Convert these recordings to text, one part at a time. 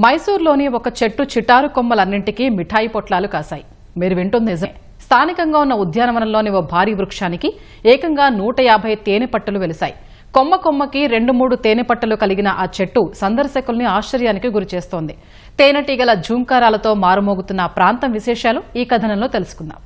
మైసూర్లోని ఒక చెట్టు చిటారు కొమ్మలన్నింటికీ మిఠాయి పొట్లాలు కాశాయి. మీరు వింటుంది నిజమే స్థానికంగా ఉన్న ఉద్యానవనంలోని ఓ భారీ వృక్షానికి ఏకంగా నూట యాభై తేనె పట్టులు వెలిశాయి. కొమ్మ కొమ్మకి రెండు మూడు తేనె పట్టలు కలిగిన ఆ చెట్టు సందర్శకుల్ని ఆశ్చర్యానికి గురిచేస్తోంది తేనెటీగల జూంకారాలతో మారుమోగుతున్న ప్రాంతం విశేషాలు ఈ కథనంలో తెలుసుకుందాం.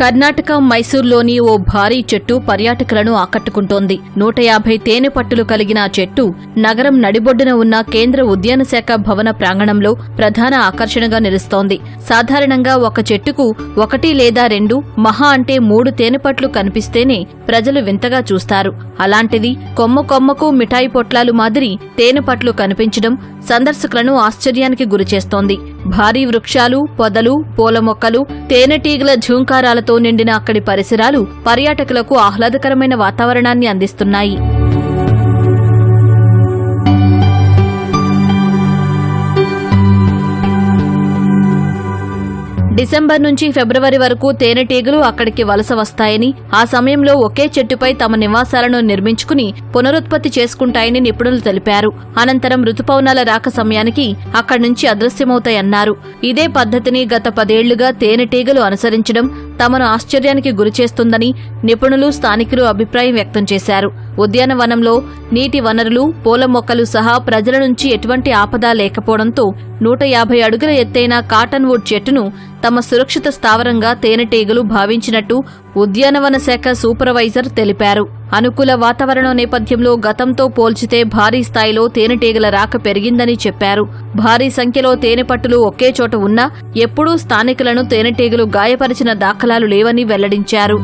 కర్ణాటక మైసూర్లోని ఓ భారీ చెట్టు పర్యాటకులను ఆకట్టుకుంటోంది. నూట యాభై తేనె పట్టులు కలిగిన ఆ చెట్టు నగరం నడిబొడ్డున ఉన్న కేంద్ర ఉద్యాన శాఖ భవన ప్రాంగణంలో ప్రధాన ఆకర్షణగా నిలుస్తోంది. సాధారణంగా ఒక చెట్టుకు ఒకటి లేదా రెండు మహా అంటే మూడు తేనెపట్లు కనిపిస్తేనే ప్రజలు వింతగా చూస్తారు. అలాంటిది కొమ్మ కొమ్మకు మిఠాయి పొట్లాలు మాదిరి తేనెపట్లు కనిపించడం సందర్శకులను ఆశ్చర్యానికి గురిచేస్తోంది. భారీ వృక్షాలు పొదలు పూల మొక్కలు తేనెటీగల ఝూంకారాలతో నిండిన అక్కడి పరిసరాలు పర్యాటకులకు ఆహ్లాదకరమైన వాతావరణాన్ని అందిస్తున్నాయి. డిసెంబర్ నుంచి ఫిబ్రవరి వరకు తేనెటీగలు అక్కడికి వలస వస్తాయని ఆ సమయంలో ఒకే చెట్టుపై తమ నివాసాలను నిర్మించుకుని పునరుత్పత్తి చేసుకుంటాయని నిపుణులు తెలిపారు. అనంతరం రుతుపవనాల రాక సమయానికి అక్కడి నుంచి అదృశ్యమవుతాయన్నారు. ఇదే పద్ధతిని గత పదేళ్ళుగా తేనెటీగలు అనుసరించడం తమను ఆశ్చర్యానికి గురిచేస్తుందని నిపుణులు స్థానికులు అభిప్రాయం వ్యక్తం చేశారు. ఉద్యానవనంలో నీటి వనరులు పూల మొక్కలు సహా ప్రజల నుంచి ఎటువంటి ఆపద లేకపోవడంతో నూట యాభై అడుగుల ఎత్తైన కాటన్ వుడ్ చెట్టును తమ సురక్షిత స్థావరంగా తేనెటీగలు భావించినట్టు ఉద్యానవన శాఖ సూపర్వైజర్ తెలిపారు. అనుకూల వాతావరణం నేపథ్యంలో గతంతో పోల్చితే భారీ స్థాయిలో తేనెటీగల రాక పెరిగిందని చెప్పారు. భారీ సంఖ్యలో తేనెపట్టులు ఒకే చోట ఉన్నా ఎప్పుడూ స్థానికులను తేనెటీగలు గాయపరిచిన దాఖలాలు లేవని వెల్లడించారు.